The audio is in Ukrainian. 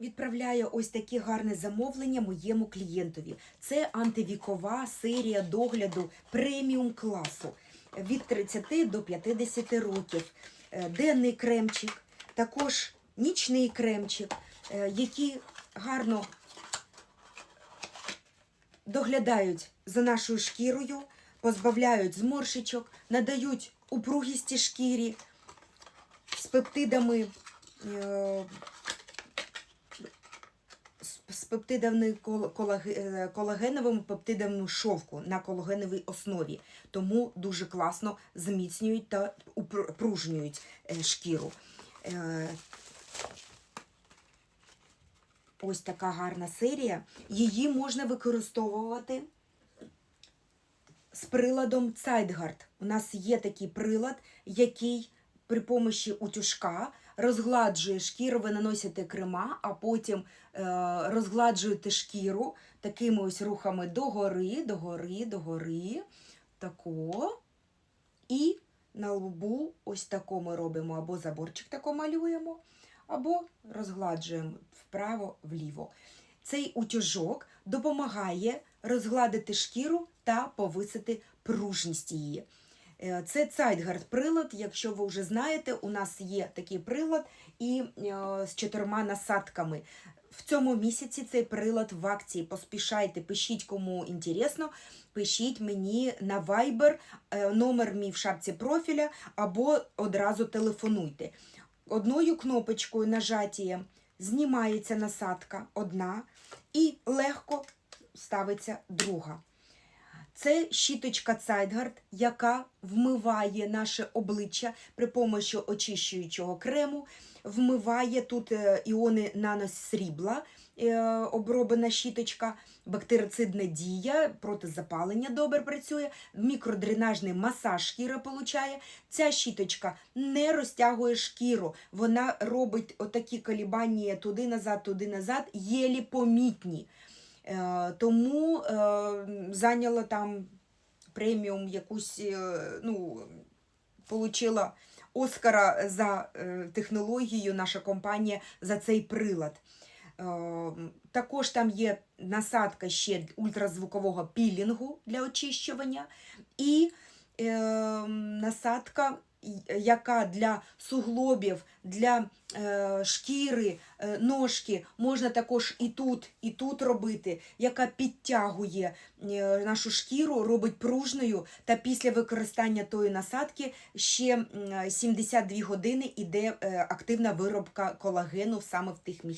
Відправляю ось таке гарне замовлення моєму клієнтові. Це антивікова серія догляду преміум класу від 30 до 50 років. Е, Денний кремчик, також нічний кремчик, е, які гарно доглядають за нашою шкірою, позбавляють зморшечок, надають упругісті шкірі з пептидами. З- пептидами е, колагеновими пептидами шовку на колагеновій основі. Тому дуже класно зміцнюють та упружнюють е, шкіру. Е, Ось така гарна серія. Її можна використовувати з приладом Zeitgard. У нас є такий прилад, який при помощі утюжка розгладжує шкіру, ви наносите крема, а потім е, розгладжуєте шкіру такими ось рухами догори, догори, догори. Тако. І на лбу ось тако ми робимо або заборчик тако малюємо, або розгладжуємо вправо-вліво. Цей утюжок допомагає розгладити шкіру та повисити пружність її. Е, Це Zeitgard прилад. Якщо ви вже знаєте, у нас є такий прилад і е, з чотирма насадками. В цьому місяці цей прилад в акції. Поспішайте, пишіть кому інтересно, пишіть мені на Viber, е, номер мій в шапці профіля, або одразу телефонуйте. Одною кнопочкою нажатієм знімається насадка одна і легко ставиться друга. Це щіточка Zeitgard, яка вмиває наше обличчя при помощі очищуючого крему, вмиває тут е, іони наносрібла, е, оброблена щіточка, бактерицидна дія, проти запалення добре працює, мікродренажний масаж шкіра получає. Ця щіточка не розтягує шкіру, вона робить отакі колібання туди-назад, туди-назад, єлі помітні. Е, Тому е, зайняла там преміум якусь, е, ну, получила Оскара за технологію, наша компанія за цей прилад. Також там є насадка ще ультразвукового пілінгу для очищування і насадка, яка для суглобів, для е, шкіри, е, ножки можна також і тут, і тут робити, яка підтягує е, нашу шкіру, робить пружною, та після використання тої насадки ще м, 72 години іде е, активна виробка колагену саме в тих місцях.